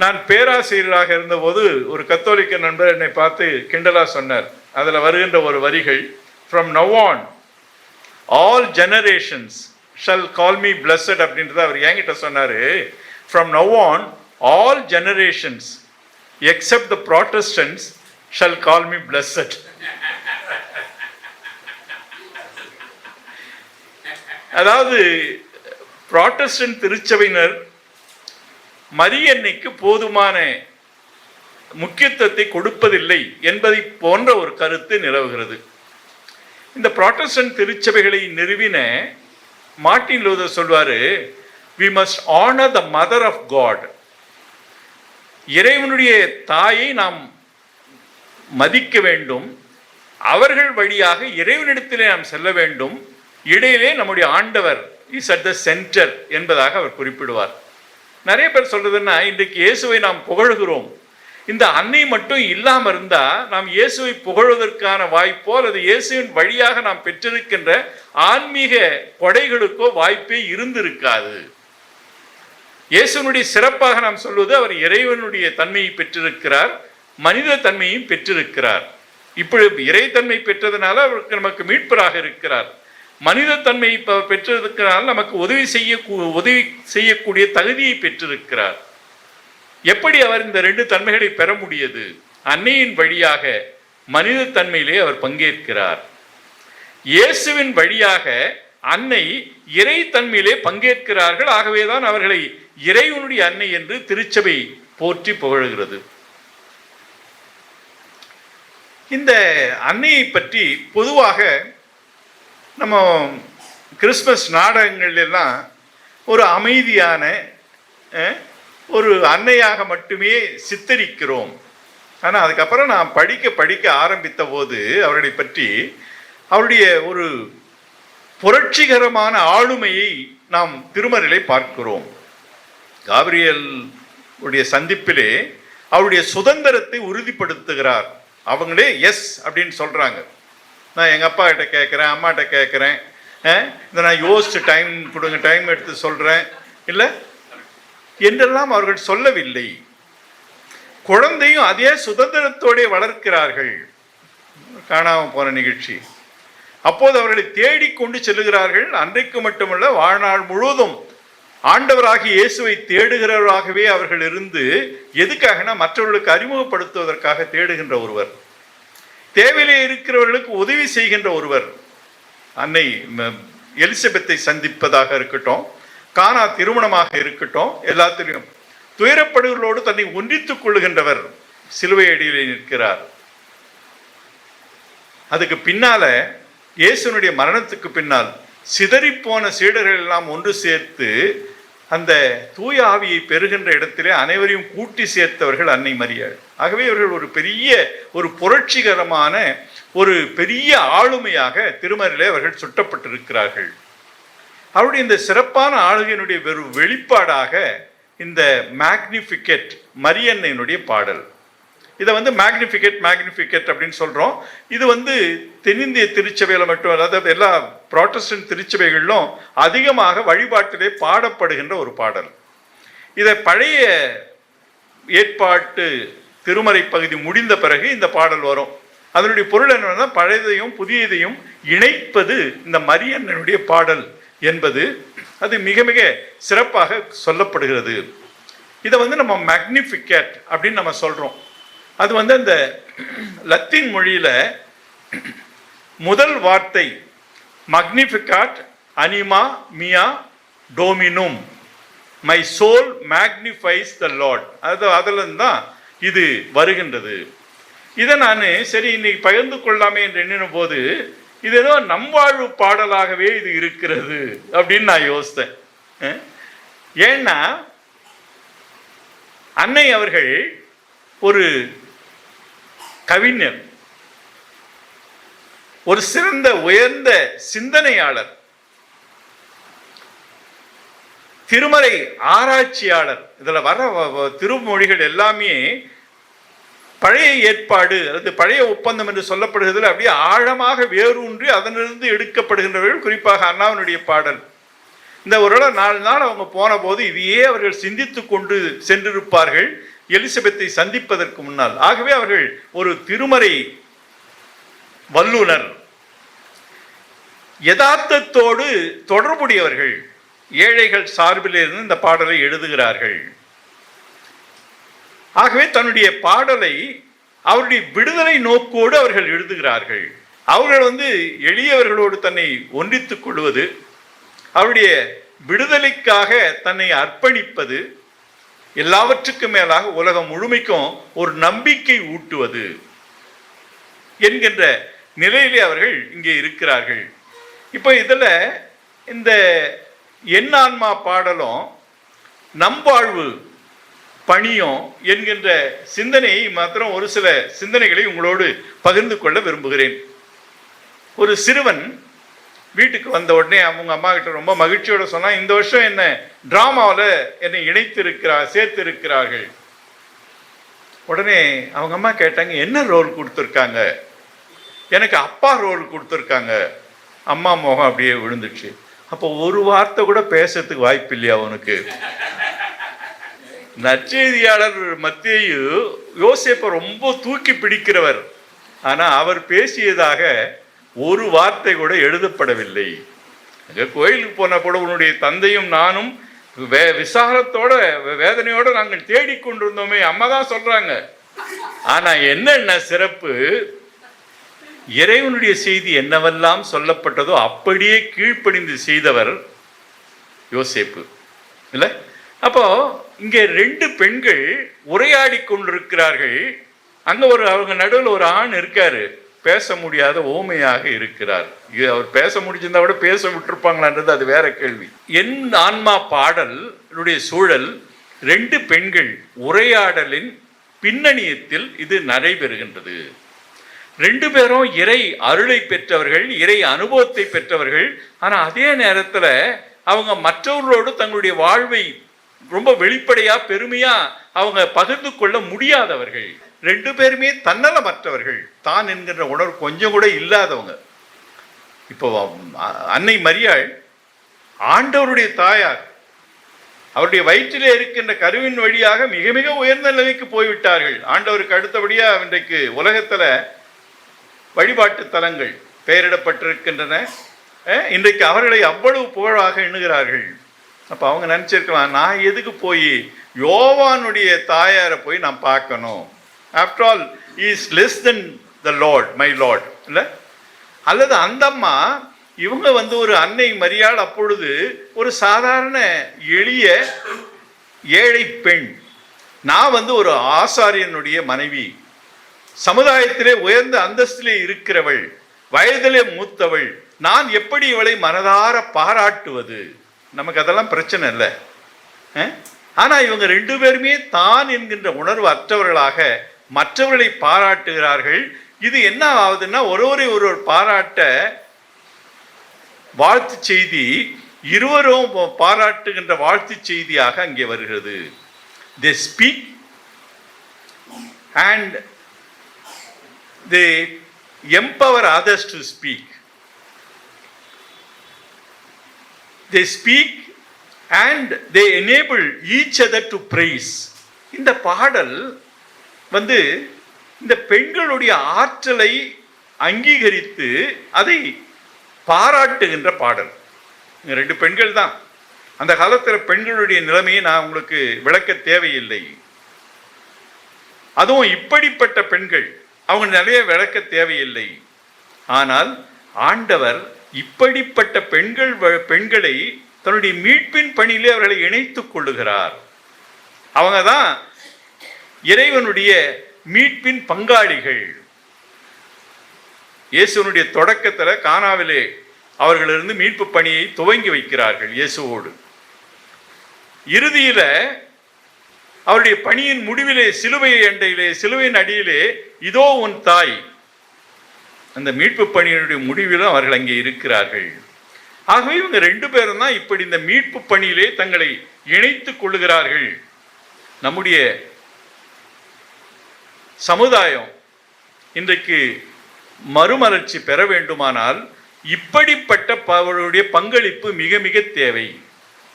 நான் பேராசிரியராக இருந்தபோது ஒரு கத்தோலிக்க நண்பர் என்னை பார்த்து கிண்டலா சொன்னார். அதில் வருகின்ற ஒரு வரிகள் from now on all generations shall call me blessed அப்படின்றத அவர் என்கிட்ட சொன்னார். From now on all generations except the Protestants shall call me blessed அதாவது ப்ராட்டஸ்டன்ட் திருச்சபையினர் மரியன்னைக்கு போதுமான முக்கியத்துவத்தை கொடுப்பதில்லை என்பதை போன்ற ஒரு கருத்து நிலவுகிறது. இந்த புராட்டஸ்டன்ட் திருச்சபைகளை நிறுவின மார்ட்டின் லூதர் சொல்வாரு we must honour the mother of God இறைவனுடைய தாயை நாம் மதிக்க வேண்டும். அவர்கள் வழியாக இறைவனிடத்திலே நாம் செல்ல வேண்டும். இடையிலே நம்முடைய ஆண்டவர் இஸ் அட் த சென்டர் என்பதாக அவர் குறிப்பிடுவார். நிறைய பேர் சொல்றதுன்னா இன்றைக்கு இயேசுவை நாம் புகழுகிறோம். இந்த அன்னை மட்டும் இல்லாமல் இருந்தால் நாம் இயேசுவை புகழ்வதற்கான வாய்ப்போ அல்லது இயேசுவின் வழியாக நாம் பெற்றிருக்கின்ற ஆன்மீக கொடைகளுக்கோ வாய்ப்பே இருந்திருக்காது. இயேசுனுடைய சிறப்பாக நாம் சொல்வது அவர் இறைவனுடைய தன்மையை பெற்றிருக்கிறார் மனித தன்மையும் பெற்றிருக்கிறார். இப்படி இறைத்தன்மை பெற்றதுனால அவருக்கு நமக்கு மீட்பராக இருக்கிறார். மனித இப்போ பெற்றிருக்கிறால் நமக்கு உதவி செய்ய உதவி செய்யக்கூடிய தகுதியை பெற்றிருக்கிறார். எப்படி அவர் இந்த ரெண்டு தன்மைகளை பெற முடியது? அன்னையின் வழியாக மனித தன்மையிலே அவர் பங்கேற்கிறார். இயேசுவின் வழியாக அன்னை இறை தன்மையிலே பங்கேற்கிறார்கள். ஆகவேதான் அவர்களை இறைவனுடைய அன்னை என்று திருச்சபை போற்றி புகழுகிறது. இந்த அன்னையை பற்றி பொதுவாக நம்ம கிறிஸ்மஸ் நாடகங்கள்லாம் ஒரு அமைதியான ஒரு அன்னையாக மட்டுமே சித்தரிக்கிறோம். ஆனால் அதுக்கப்புறம் நான் படிக்க படிக்க ஆரம்பித்த போது அவர்களை பற்றி அவருடைய ஒரு புரட்சிகரமான ஆளுமையை நாம் திருமறையிலே பார்க்கிறோம். காபிரியல் உடைய சந்திப்பிலே அவருடைய சுதந்திரத்தை உறுதிப்படுத்துகிறார். அவங்களே எஸ் அப்படின்னு சொல்றாங்க. நான் எங்கள் அப்பா கிட்ட கேட்குறேன் அம்மாட்ட கேட்குறேன் இதை நான் யோசிச்சு டைம் கொடுங்க டைம் எடுத்து சொல்கிறேன் இல்லை? என்றெல்லாம் அவர்கள் சொல்லவில்லை. குழந்தையும் அதே சுதந்திரத்தோடே வளர்க்கிறார்கள். காணாமல் போன நிகழ்ச்சி. அப்போது அவர்களை தேடிக்கொண்டு செல்லுகிறார்கள். அன்றைக்கு மட்டுமல்ல வாழ்நாள் முழுவதும் ஆண்டவராகிய இயேசுவை தேடுகிறவராகவே அவர்கள் இருந்து எதுக்காகனா மற்றவர்களுக்கு அறிமுகப்படுத்துவதற்காக தேடுகின்ற ஒருவர். தேவையிலே இருக்கிறவர்களுக்கு உதவி செய்கின்ற ஒருவர் அன்னை எலிசபெத்தை சந்திப்பதாக இருக்கட்டும் காணா திருமணமாக இருக்கட்டும் எல்லாத்திலையும் துயரப்படுகளோடு தன்னை ஒன்றித்துக் கொள்ளுகின்றவர் சிலுவை அடியிலே நிற்கிறார். அதுக்கு பின்னால இயேசுனுடைய மரணத்துக்கு பின்னால் சிதறிப்போன சீடர்கள் எல்லாம் ஒன்று சேர்த்து அந்த தூய ஆவியை பெறுகின்ற இடத்திலே அனைவரையும் கூட்டி சேர்த்தவர்கள் அன்னை மரியாள். ஆகவே இவர்கள் ஒரு பெரிய ஒரு புரட்சிகரமான ஒரு பெரிய ஆளுமையாக திருமறையிலே அவர்கள் சுட்டப்பட்டிருக்கிறார்கள். அவருடைய இந்த சிறப்பான ஆளுகையினுடைய வெறும் வெளிப்பாடாக இந்த மேக்னிஃபிகேட் மரியன்னையினுடைய பாடல். இதை வந்து மேக்னிஃபிகேட் மேக்னிஃபிகேட் அப்படின்னு சொல்கிறோம் இது வந்து தென்னிந்திய திருச்சபையில் மட்டும் அதாவது எல்லா ப்ராட்டஸ்டன்ட் திருச்சபைகளிலும் அதிகமாக வழிபாட்டிலே பாடப்படுகின்ற ஒரு பாடல். இதை பழைய ஏற்பாட்டு திருமறை பகுதி முடிந்த பிறகு இந்த பாடல் வரும். அதனுடைய பொருள் என்னன்னா பழையதையும் புதியதையும் இணைப்பது இந்த மரியண்ணனுடைய பாடல் என்பது அது மிக மிக சிறப்பாக சொல்லப்படுகிறது. இதை வந்து நம்ம மேக்னிஃபிகேட் அப்படின்னு நம்ம சொல்கிறோம் அது வந்து அந்த லத்தீன் மொழியில் முதல் வார்த்தை மக்னிஃபிகாட் அனிமா மியா டோமினும் my soul magnifies the Lord அது அதில் தான் இது வருகின்றது. இதை நான் சரி இன்னைக்கு பகிர்ந்து கொள்ளாமே என்று எண்ணின போது இது ஏதோ நம்வாழ்வு பாடலாகவே இது இருக்கிறது அப்படின்னு நான் யோசித்தேன். ஏன்னா அன்னை அவர்கள் ஒரு கவிஞர் ஒரு சிறந்த உயர்ந்த சிந்தனையாளர் திருமறை ஆராய்ச்சியாளர். இதில் வர வ- திருமொழிகள் எல்லாமே பழைய ஏற்பாடு அல்லது பழைய ஒப்பந்தம் என்று சொல்லப்படுகிறதுல அப்படியே ஆழமாக வேரூன்றி அதனிலிருந்து எடுக்கப்படுகின்றவர்கள் குறிப்பாக அண்ணாவினுடைய பாடல். இந்த ஒரு நாலு நாள் அவங்க போன போது இதையே அவர்கள் சிந்தித்து கொண்டு சென்றிருப்பார்கள். எலிசபெத்தை சந்திப்பதற்கு முன்னால். ஆகவே அவர்கள் ஒரு திருமறை வல்லுனர். யதார்த்தத்தோடு தொடர்புடையவர்கள். ஏழைகள் சார்பிலிருந்து இந்த பாடலை எழுதுகிறார்கள். ஆகவே தன்னுடைய பாடலை அவருடைய விடுதலை நோக்கோடு அவர்கள் எழுதுகிறார்கள். அவர்கள் வந்து எளியவர்களோடு தன்னை ஒன்றித்துக் கொள்வது அவருடைய விடுதலைக்காக தன்னை அர்ப்பணிப்பது எல்லாவற்றுக்கும் மேலாக உலகம் முழுமைக்கும் ஒரு நம்பிக்கை ஊட்டுவது என்கின்ற நிலையிலே அவர்கள் இங்கே இருக்கிறார்கள். இப்போ இதில் இந்த என் ஆன்மா பாடலும் நம்பாழ்வு பணியும் என்கின்ற சிந்தனையை மாத்திரம் ஒரு சில சிந்தனைகளை உங்களோடு பகிர்ந்து கொள்ள விரும்புகிறேன். ஒரு சிறுவன் வீட்டுக்கு வந்த உடனே அவங்க அம்மா கிட்ட ரொம்ப மகிழ்ச்சியோட சொன்னா இந்த வருஷம் என்ன டிராமாவில் என்னை இணைத்திருக்கிறார் சேர்த்திருக்கிறார்கள். உடனே அவங்க அம்மா கேட்டாங்க என்ன ரோல் கொடுத்துருக்காங்க? எனக்கு அப்பா ரோல் கொடுத்துருக்காங்க. அம்மா முகம் அப்படியே விழுந்துச்சு. அப்போ ஒரு வார்த்தை கூட பேசுறதுக்கு வாய்ப்பு இல்லையா அவனுக்கு நற்செய்தியாளர் மத்தியு யோசேப்பை ரொம்ப தூக்கி பிடிக்கிறவர். ஆனா அவர் பேசியதாக ஒரு வார்த்தை கூட எழுதப்படவில்லை. கோயிலுக்கு போன கூட உன்னுடைய தந்தையும் நானும் வே விசாரத்தோட வே- வேதனையோட நாங்கள் தேடிக்கொண்டிருந்தோமே அம்மா தான் சொல்றாங்க. ஆனா என்னென்ன சிறப்பு? இறைவனுடைய செய்தி என்னவெல்லாம் சொல்லப்பட்டதோ அப்படியே கீழ்ப்படிந்து செய்தவர் யோசேப்பு. இல்லை? அப்போ இங்கே ரெண்டு பெண்கள் உரையாடி கொண்டிருக்கிறார்கள். அங்க ஒரு அவங்க நடுவில் ஒரு ஆண் இருக்காரு. பேச முடியாத ஓமையாக இருக்கிறார். இது அவர் பேச முடிஞ்சிருந்தா விட பேச விட்டுருப்பாங்களான்றது அது வேற கேள்வி. என் ஆன்மா பாடல் சூழல் ரெண்டு பெண்கள் உரையாடலின் பின்னணியத்தில் இது நடைபெறுகின்றது. ரெண்டு பேரும் இறை அருளை பெற்றவர்கள் இறை அனுபவத்தை பெற்றவர்கள். ஆனால் அதே நேரத்தில் அவங்க மற்றவர்களோடு தங்களுடைய வாழ்வை ரொம்ப வெளிப்படையாக பெருமையாக அவங்க பகிர்ந்து கொள்ள முடியாதவர்கள். ரெண்டு பேருமே தன்னலமற்றவர்கள். தான் என்கின்ற உணர்வு கொஞ்சம் கூட இல்லாதவங்க. இப்போ அன்னை மரியாள் ஆண்டவருடைய தாயார் அவருடைய வயிற்றிலே இருக்கின்ற கருவின் வழியாக மிக மிக உயர்ந்த நிலைக்கு போய்விட்டார்கள். ஆண்டவருக்கு அடுத்தபடியாக இன்றைக்கு உலகத்தில் வழிபாட்டு தலங்கள் பெயரிடப்பட்டிருக்கின்றன. இன்றைக்கு அவர்களை அவ்வளவு புகழாக எண்ணுகிறார்கள். அப்போ அவங்க நினச்சிருக்கலாம் நான் எதுக்கு போய் யோவானுடைய தாயாரை போய் நான் பார்க்கணும்? After all is less than the Lord my Lord இல்லை? அல்லது அந்த அம்மா இவங்க வந்து ஒரு அன்னை மரியாள் அப்பொழுது ஒரு சாதாரண எளிய ஏழை பெண். நான் வந்து ஒரு ஆசாரியனுடைய மனைவி. சமுதாயத்திலே உயர்ந்த அந்தஸ்திலே இருக்கிறவள். வயதிலே மூத்தவள். நான் எப்படி இவளை மனதார பாராட்டுவது? நமக்கு அதெல்லாம் பிரச்சனை இல்லை. ஆனால் இவங்க ரெண்டு பேருமே தான் என்கின்ற உணர்வு அற்றவர்களாக மற்றவர்களை பாராட்டுகிறார்கள். இது என்ன ஆகுதுன்னா ஒருவரை ஒருவர் பாராட்ட வாழ்த்து செய்தி இருவரும் பாராட்டுகின்ற வாழ்த்து செய்தியாக அங்கே வருகிறது. They speak and they empower others to speak they speak and they enable each other to praise இந்த பாடல் வந்து இந்த பெண்களுடைய ஆற்றலை அங்கீகரித்து அதை பாராட்டுகின்ற பாடல். ரெண்டு பெண்கள் தான். அந்த காலத்தில் பெண்களுடைய நிலைமையை நான் உங்களுக்கு விளக்க தேவையில்லை. அதுவும் இப்படிப்பட்ட பெண்கள் அவங்க நிறைய விளக்க தேவையில்லை. ஆனால் ஆண்டவர் இப்படிப்பட்ட பெண்கள் வ- பெண்களை தன்னுடைய மீட்பின் பணியிலே அவர்களை இணைத்துக் கொள்ளுகிறார். அவங்க தான் இறைவனுடைய மீட்பின் பங்காளிகள். இயேசுனுடைய தொடக்கத்தில் கானாவிலே அவர்களிருந்து மீட்பு பணியை துவங்கி வைக்கிறார்கள் இயேசுவோடு. இறுதியில் அவருடைய பணியின் முடிவிலே சிலுவை அண்டையிலே சிலுவையின் அடியிலே இதோ உன் தாய். அந்த மீட்பு பணியினுடைய முடிவிலும் அவர்கள் அங்கே இருக்கிறார்கள். ஆகவே இவங்க ரெண்டு பேரும் தான் இப்படி இந்த மீட்பு பணியிலே தங்களை இணைத்துக் கொள்ளுகிறார்கள். நம்முடைய சமுதாயம் இன்றைக்கு மறுமலர்ச்சி பெற வேண்டுமானால் இப்படிப்பட்ட ப- அவருடைய பங்களிப்பு மிக மிக தேவை.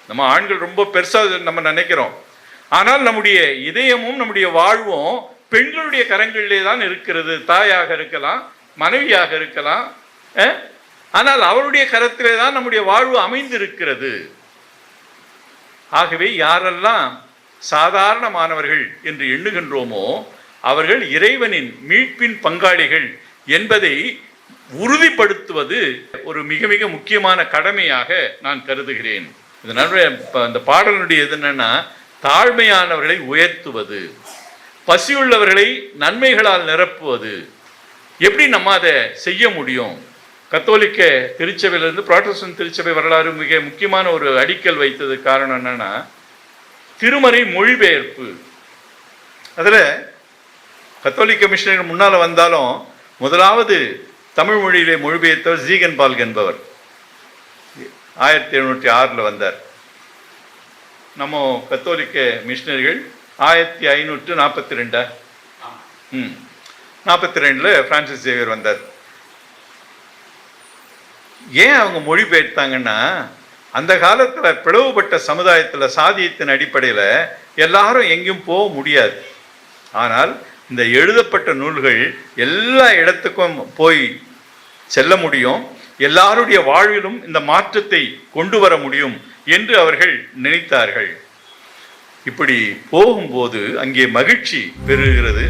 நம்ம ஆண்கள் ரொம்ப பெருசாக நம்ம நினைக்கிறோம். ஆனால் நம்முடைய இதயமும் நம்முடைய வாழ்வும் பெண்களுடைய கரங்களிலே தான் இருக்கிறது. தாயாக இருக்கலாம் மனைவியாக இருக்கலாம் ஆனால் அவருடைய கரத்திலே தான் நம்முடைய வாழ்வு அமைந்திருக்கிறது. ஆகவே யாரெல்லாம் சாதாரணமானவர்கள் என்று எண்ணுகின்றோமோ அவர்கள் இறைவனின் மீட்பின் பங்காளிகள் என்பதை உறுதிப்படுத்துவது ஒரு மிக மிக முக்கியமான கடமையாக நான் கருதுகிறேன். இதனால இப்போ அந்த பாடலுடைய இது என்னன்னா தாழ்மையானவர்களை உயர்த்துவது பசியுள்ளவர்களை நன்மைகளால் நிரப்புவது. எப்படி நம்ம அதை செய்ய முடியும்? கத்தோலிக்க திருச்சபையிலிருந்து புராட்டஸ்டன் திருச்சபை வரலாறு மிக முக்கியமான ஒரு அடிக்கல் வைத்தது காரணம் என்னன்னா திருமறை மொழிபெயர்ப்பு. அதில் கத்தோலிக்க மிஷனரி முன்னால் வந்தாலும் முதலாவது தமிழ் மொழியிலே மொழிபெயர்த்தவர் ஜீகன் பால்க் என்பவர். ஆயிரத்தி எழுநூற்றி ஆறில் வந்தார். நம்ம கத்தோலிக்க மிஷினரிகள் ஆயிரத்தி ஐநூற்று நாற்பத்தி ரெண்டா? ம். நாற்பத்தி ரெண்டில் ஃப்ரான்சிஸ் சேவியர் வந்தார். ஏன் அவங்க மொழிபெயர்த்தாங்கன்னா அந்த காலத்தில் பிளவுபட்ட சமுதாயத்தில் சாதியத்தின் அடிப்படையில் எல்லாரும் எங்கேயும் போக முடியாது. ஆனால் இந்த எழுதப்பட்ட நூல்கள் எல்லா இடத்துக்கும் போய் செல்ல முடியும். எல்லாருடைய வாழ்விலும் இந்த மாற்றத்தை கொண்டு வர முடியும் என்று அவர்கள் நினைத்தார்கள். இப்படி போகும்போது அங்கே மகிழ்ச்சி பெறுகிறது